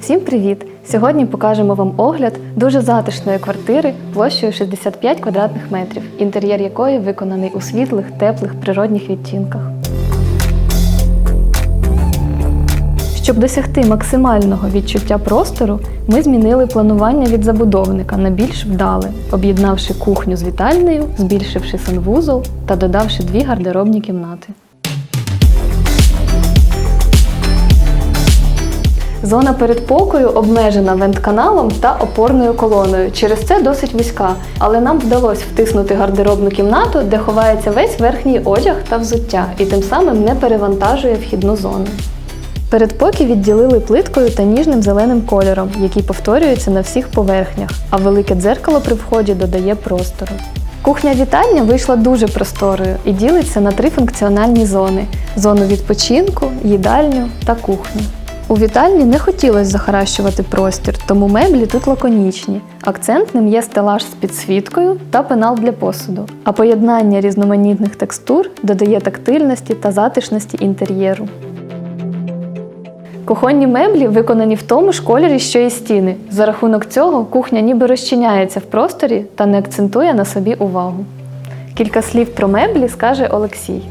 Всім привіт! Сьогодні покажемо вам огляд дуже затишної квартири площею 65 квадратних метрів, інтер'єр якої виконаний у світлих, теплих природних відтінках. Щоб досягти максимального відчуття простору, ми змінили планування від забудовника на більш вдале, об'єднавши кухню з вітальнею, збільшивши санвузол та додавши дві гардеробні кімнати. Зона передпокою обмежена вентканалом та опорною колоною. Через це досить вузька, але нам вдалося втиснути гардеробну кімнату, де ховається весь верхній одяг та взуття, і тим самим не перевантажує вхідну зону. Передпокій відділили плиткою та ніжним зеленим кольором, який повторюється на всіх поверхнях, а велике дзеркало при вході додає простору. Кухня-вітальня вийшла дуже просторою і ділиться на три функціональні зони: зону відпочинку, їдальню та кухню. У вітальні не хотілося захаращувати простір, тому меблі тут лаконічні. Акцентним є стелаж з підсвіткою та пенал для посуду. А поєднання різноманітних текстур додає тактильності та затишності інтер'єру. Кухонні меблі виконані в тому ж кольорі, що і стіни. За рахунок цього кухня ніби розчиняється в просторі та не акцентує на собі увагу. Кілька слів про меблі скаже Олексій.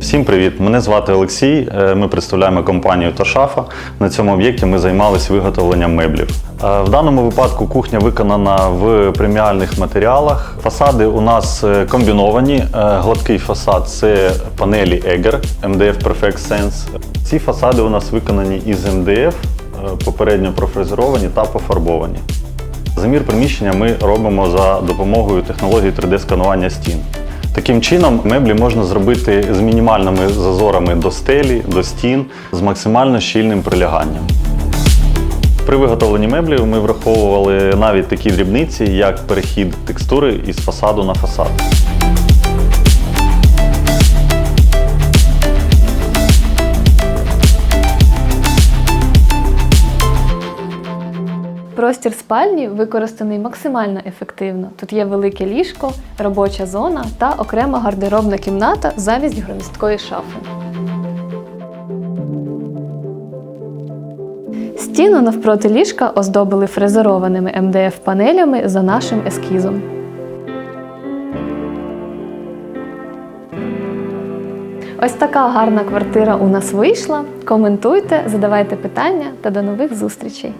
Всім привіт! Мене звати Олексій. Е, Ми представляємо компанію Тошафа. На цьому об'єкті ми займалися виготовленням меблів. Е, В даному випадку кухня виконана в преміальних матеріалах. Фасади у нас е, комбіновані. Гладкий фасад це панелі Eger MDF Perfect Sense. Ці фасади у нас виконані із е, попередньо профрезеровані та пофарбовані. Замір приміщення ми робимо за допомогою технології 3D-сканування стін. Таким чином, меблі можна зробити з мінімальними зазорами до стелі, до стін, з максимально щільним приляганням. При виготовленні меблів ми враховували навіть такі дрібниці, як перехід текстури із фасаду на фасад. Простір спальні використаний максимально ефективно. Тут є велике ліжко, робоча зона та окрема гардеробна кімната замість громісткої шафи. Стіну навпроти ліжка оздобили фрезерованими МДФ-панелями за нашим ескізом. Ось така гарна квартира у нас вийшла. Коментуйте, задавайте питання та до нових зустрічей!